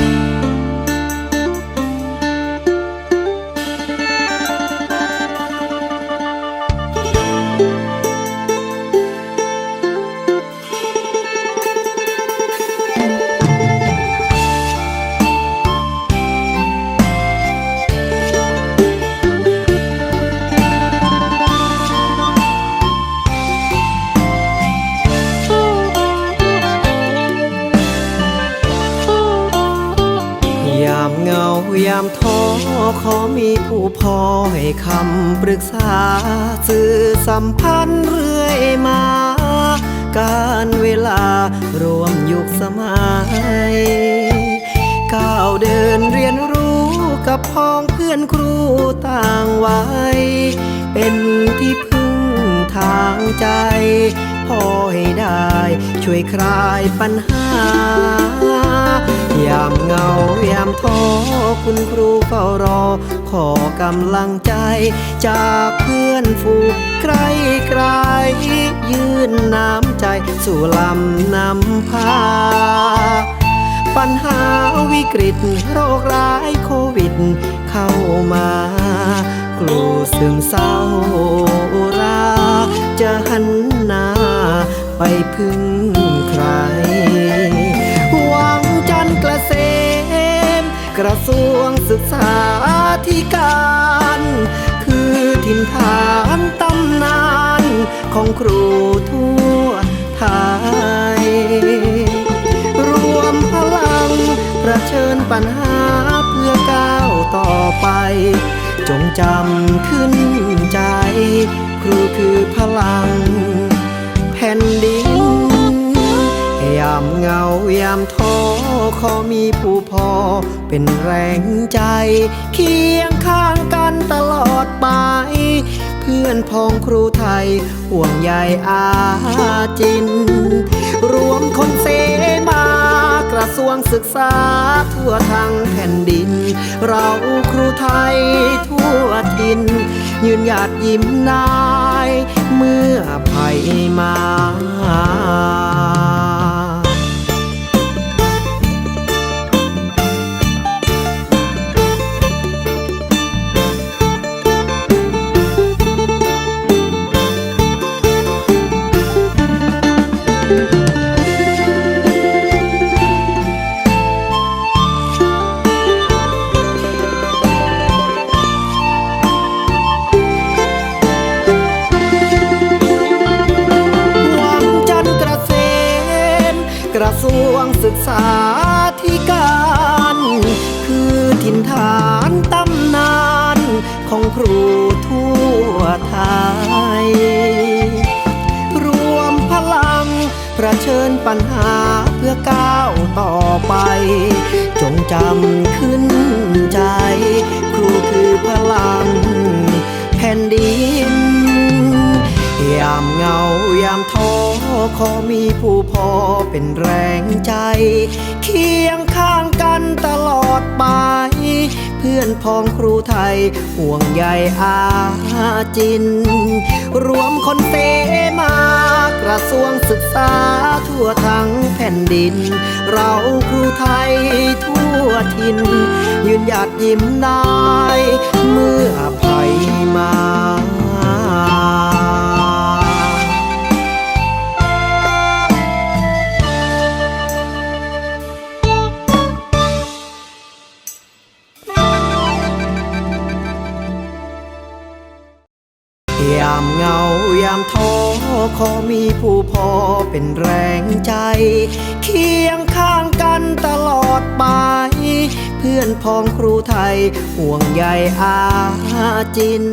ยามเงายามท้อขอมีผู้พอให้คำปรึกษา สื่อสัมพันธ์เรื่อยมา การเวลารวมยุคสมัย ก้าวเดินเรียนรู้กับพ้องเพื่อนครูต่างวัยเป็นที่พึ่งทางใจ พอให้ได้ ช่วยคลายปัญหายามเหงายามท้อคุณครูเฝ้ารอ ขอกำลังใจ จากเพื่อนฝูงใครใครยื่นน้ำใจสู่ลำนำพาปัญหาวิกฤตโรคร้ายโควิด เข้ามา ครูซึมเศร้า ศึกษาธิการ คือถิ่นฐานตำนานของครูทั่วไทย รวมพลังประเชิญปัญหาเพื่อก้าวต่อไป จงจำขึ้นใจ ครูคือพลัง แผ่นดินยามเหงายามท้อ เขอมีผู้พอ เป็นแรงใจ เคียงข้างกันตลอดไป เพื่อนพ้องครูไทย ห่วงใยอาจิน รวมคนเสมากระทรวงศึกษาทั่วทั้งแผ่นดิน เราครูไทยทั่วทิน ยืนหยัดยิ้มได้เมื่อภัยมา วงศึกษาธิการ คือถิ่นฐานตำนานของครูทั่วไทย รวมพลังประเชิญปัญหาเพื่อก้าวต่อไป จงจำามเงายามท้อขอมีผู้พอเป็นแรงใจ เคียงข้างกันตลอดไป เพื่อนพ้องครูไทยห่วงใยอาจิน รวมคนเสมากระทรวงศึกษาทั่วทั้งแผ่นดิน เราครูไทยทั่วทิน ยืนหยัดยิ้มได้ เมื่อภัยมา ยามเงายามท้อขอมีผู้พอเป็นแรงใจ เคียงข้างกันตลอดไป เพื่อนพ้องครูไทยห่วงใยอาจิน